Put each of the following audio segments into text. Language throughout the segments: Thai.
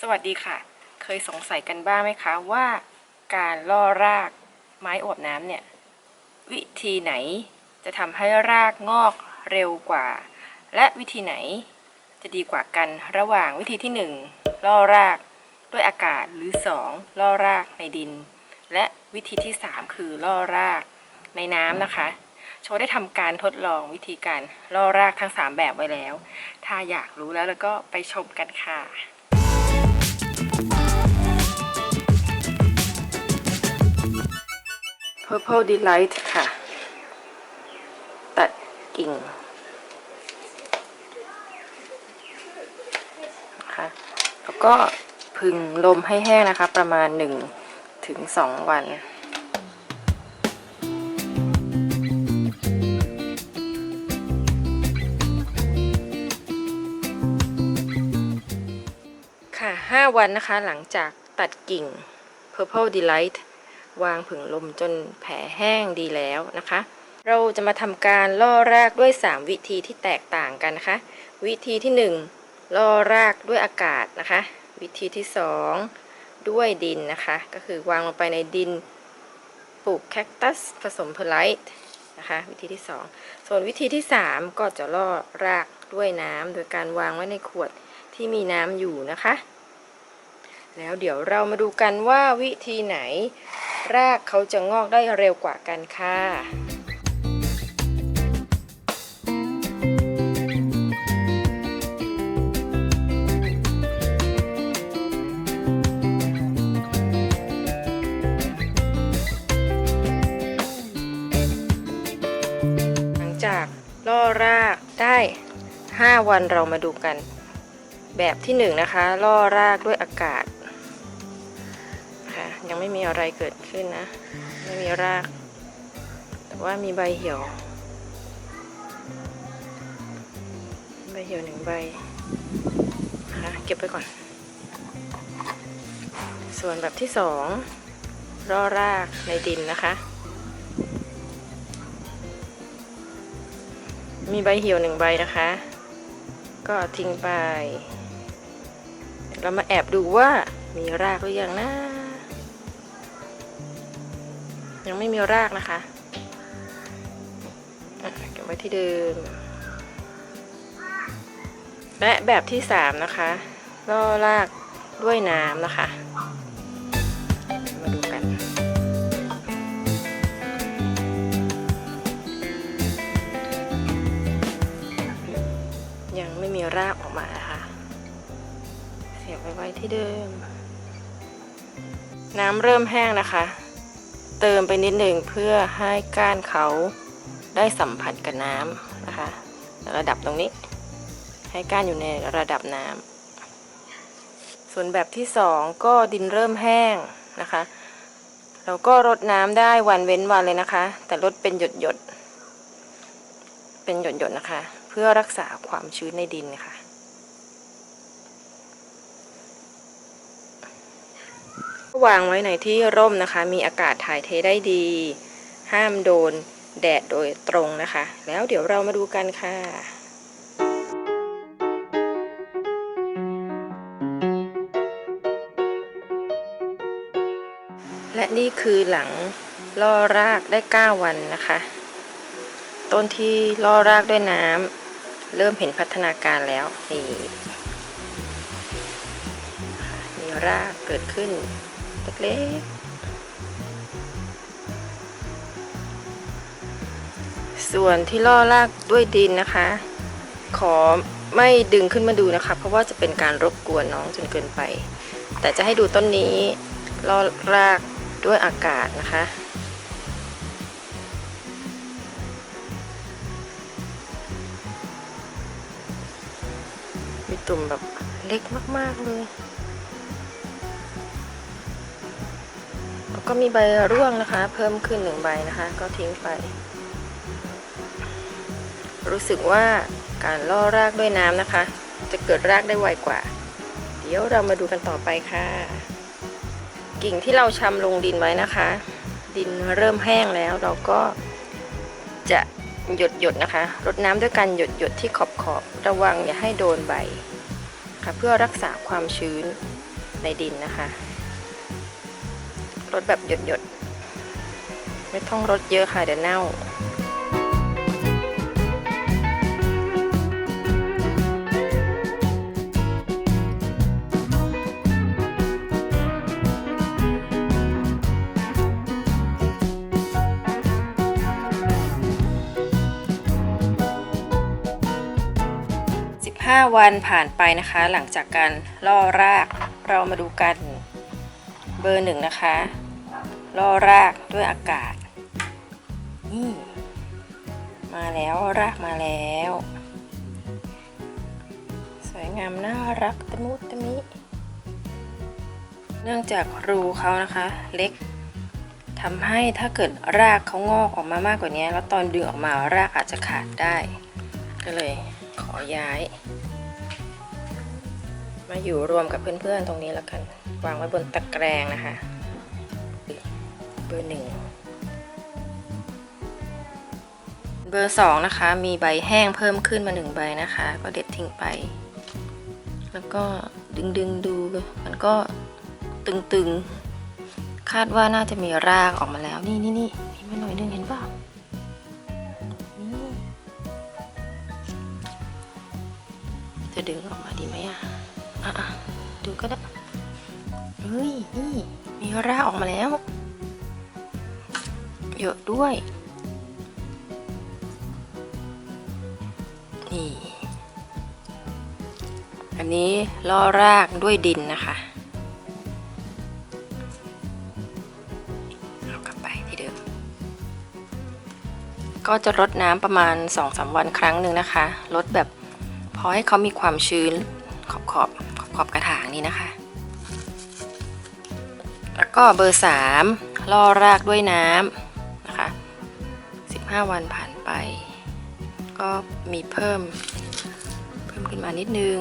สวัสดีค่ะ เคยสงสัยกันบ้างไหมคะ ว่าการล่อรากไม้อวบน้ำเนี่ย วิธีไหนจะทำให้รากงอกเร็วกว่า และวิธีไหนจะดีกว่ากันระหว่างวิธีที่ 1 ล่อรากด้วยอากาศหรือ 2 ล่อรากในดิน และวิธีที่ 3 คือล่อรากในน้ำนะคะ โชว์ได้ทำการทดลองวิธีการล่อรากทั้ง 3 แบบไว้แล้ว ถ้าอยากรู้แล้วแล้วก็ไปชมกันค่ะ Purple Delight ค่ะ ตัดกิ่งนะคะแล้วก็พึงลมให้แห้งนะคะ ประมาณ 1 ถึง 2 วันค่ะ 5 วันนะคะหลังจากตัดกิ่ง Purple Delight วางผึ่งลมจนแผลแห้งดีแล้วนะคะ เราจะมาทำการล่อรากด้วย 3 วิธีที่แตกต่างกันนะคะ วิธีที่ 1 ล่อรากด้วยอากาศนะคะ วิธีที่ 2 ด้วยดินนะคะ ก็คือวางลงไปในดินปลูกแคคตัสผสมเพอร์ไลท์นะคะวิธีที่ 2 ส่วนวิธีที่ 3 ก็จะล่อรากด้วยน้ำโดยการวางไว้ในขวดที่มีน้ำอยู่นะคะ แล้วเดี๋ยวเรามาดูกันว่าวิธีไหน รากเขาจะงอกได้เร็วกว่ากันค่ะหลังจากล่อรากได้ 5 วันเรามาดูกัน แบบที่1นะคะล่อรากด้วยอากาศ ค่ะยังไม่มีอะไรเกิดขึ้นนะ ไม่มีราก แต่ว่ามีใบเหี่ยว ใบเหี่ยวหนึ่งใบนะคะเก็บไว้ก่อน ส่วนแบบที่สองร่อรากในดินนะคะ มีใบเหี่ยวหนึ่งใบนะคะ ก็ทิ้งไปเรามาแอบดูว่ามีรากหรือยังนะ ยังไม่มีรากนะคะเก็บไว้ที่เดิม และแบบที่สามนะคะล่อรากด้วยน้ำนะคะ มาดูกัน ยังไม่มีรากออกมานะคะเสียบไว้ไว้ที่เดิม น้ำเริ่มแห้งนะคะ เติมไปนิดหนึ่งเพื่อให้ก้านเขาได้สัมผัสกับน้ำนะคะ ระดับตรงนี้ ให้ก้านอยู่ในระดับน้ำส่วนแบบที่สองก็ดินเริ่มแห้งนะคะ เราก็รดน้ำได้วันเว้นวันเลยนะคะ แต่รดเป็นหยดหยดๆเป็นหยดหยดๆนะคะ เพื่อรักษาความชื้นในดินค่ะ วางไว้ในที่ร่มนะคะ มีอากาศถ่ายเทได้ดี ห้ามโดนแดดโดยตรงนะคะ แล้วเดี๋ยวเรามาดูกันค่ะและนี่คือหลังล่อรากได้ 9 วันนะคะ ต้นที่ล่อรากด้วยน้ำเริ่มเห็นพัฒนาการแล้วนี่มีรากเกิดขึ้น เล็กๆ ส่วนที่ล่อรากด้วยดินนะคะ ขอไม่ดึงขึ้นมาดูนะคะ เพราะว่าจะเป็นการรบกวนน้องจนเกินไป แต่จะให้ดูต้นนี้ล่อรากด้วยอากาศนะคะ มีตุ่มแบบเล็กมาก ๆ เลย ก็มีใบร่วงนะคะ เพิ่มขึ้นหนึ่งใบนะคะ ก็ทิ้งไป รู้สึกว่าการล่อรากด้วยน้ำนะคะ จะเกิดรากได้ไวกว่า เดี๋ยวเรามาดูกันต่อไปค่ะ กิ่งที่เราชำลงดินไว้นะคะ ดินเริ่มแห้งแล้วเราก็จะหยดหยดนะคะรดน้ำด้วยการหยดหยดที่ขอบขอบระวังอย่าให้โดนใบนะคะเพื่อรักษาความชื้นในดินนะคะ รดแบบหยดๆ ไม่ต้องรดเยอะค่ะเดี๋ยวเน่า15วันผ่านไปนะคะ หลังจากการล่อรากเรามาดูกันเบอร์หนึ่งนะคะ ล่อรากด้วยอากาศ นี่ มาแล้วรากมาแล้ว สวยงามน่ารักตะมุตะมิ เนื่องจากรูเขานะคะ เล็กทำให้ถ้าเกิดรากเขางอกออกมามากกว่านี้ แล้วตอนดึงออกมารากอาจจะขาดได้ ก็เลยขอย้าย มาอยู่รวมกับเพื่อนๆตรงนี้แล้วกัน วางไว้บนตะแกรงนะคะ เบอร์หนึ่งเบอร์สองนะคะ มีใบแห้งเพิ่มขึ้นมาหนึ่งใบนะคะ ก็เด็ดทิ้งไป แล้วก็ดึงดึงดู มันก็ตึงๆ คาดว่าน่าจะมีรากออกมาแล้ว นี่นี่นี่มีมาหน่อยนึงเห็นป่านี่จะดึงออกมาดีไหมอะ อะดูก็ได้ เฮ้ย นี่ มีรากออกมาแล้ว เยอะด้วย นี่ อันนี้ล่อรากด้วยดินนะคะเอากลับไปที่เดิม ก็จะรดน้ำประมาณ 2-3 วันครั้งหนึ่งนะคะลดแบบพอให้เขามีความชื้นขอบขอบขอบขอบกระถางนี้นะคะ แล้วก็เบอร์ 3 ล่อรากด้วยน้ำ นะคะ 15 วันผ่านไป ก็มีเพิ่ม เพิ่มขึ้นมานิดนึง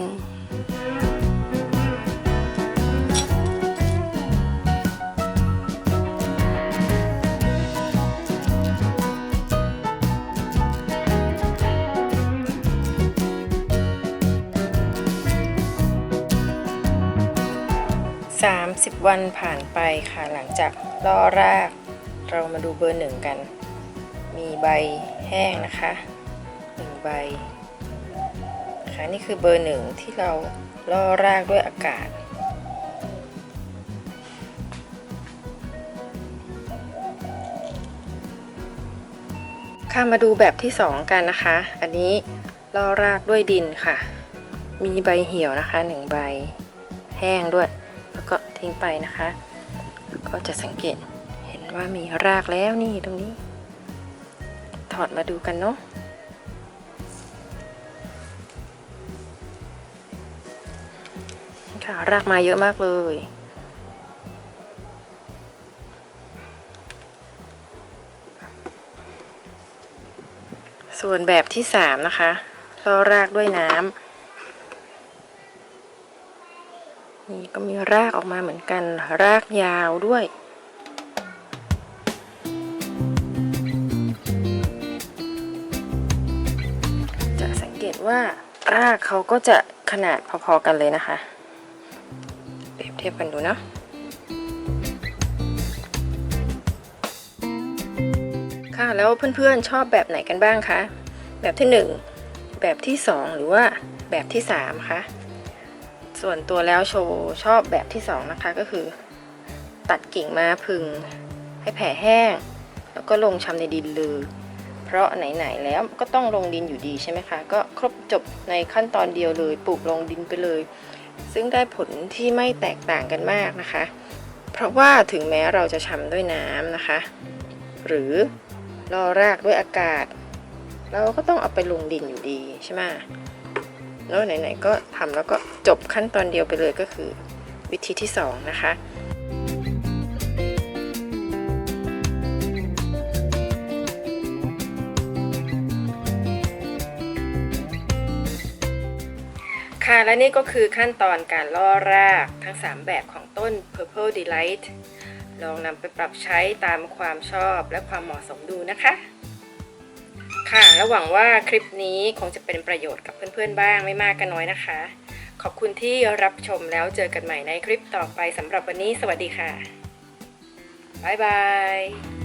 30 วันผ่านไปค่ะหลังจากล่อราก เรามาดูเบอร์หนึ่งกัน มีใบแห้งนะคะหนึ่งใบค่ะนี่คือเบอร์หนึ่งที่เราล่อรากด้วยอากาศ ค่ะมาดูแบบที่สองกันนะคะ อันนี้ล่อรากด้วยดินค่ะ มีใบเหี่ยวนะคะหนึ่งใบแห้งด้วย แล้วก็ทิ้งไปนะคะ ก็จะสังเกต ว่ามีรากแล้วนี่ตรงนี้ ถอดมาดูกันเนาะค่ะรากมาเยอะมากเลย ส่วนแบบที่สามนะคะเรารากด้วยน้ำนี่ก็มีรากออกมาเหมือนกัน รากยาวด้วย ว่ารากเขาก็จะขนาดพอๆกันเลยนะคะ เปรียบเทียบกันดูเนาะค่ะแล้วเพื่อนๆชอบแบบไหนกันบ้างคะ แบบที่ 1 แบบที่ 2 หรือว่าแบบที่3คะส่วนตัวแล้วโชว์ชอบแบบที่ 2 นะคะก็คือ ตัดกิ่งมาพึงให้แผ่แห้ง แล้วก็ลงชำในดินเลย ราะไหนๆแล้วก็ต้องลงดินอยู่ดีใช่ไหมคะ ก็ครบจบในขั้นตอนเดียวเลยปลูกลงดินไปเลย ซึ่งได้ผลที่ไม่แตกต่างกันมากนะคะ เพราะว่าถึงแม้เราจะชำด้วยน้ำนะคะ หรือรอรากด้วยอากาศ เราก็ต้องเอาไปลงดินอยู่ดีใช่ไหมแล้วไหนๆก็ทำแล้วก็จบขั้นตอนเดียวไปเลยก็คือ วิธีที่2นะคะ ค่ะและนี่ก็คือขั้นตอนการล่อรากทั้ง 3 แบบของต้น Purple Delight ลองนำไปปรับใช้ตามความชอบและความเหมาะสมดูนะคะ ค่ะและหวังว่าคลิปนี้คงจะเป็นประโยชน์กับเพื่อนๆบ้างไม่มากก็น้อยนะคะ ขอบคุณที่รับชมแล้วเจอกันใหม่ในคลิปต่อไปสำหรับวันนี้ สวัสดีค่ะบ๊ายบาย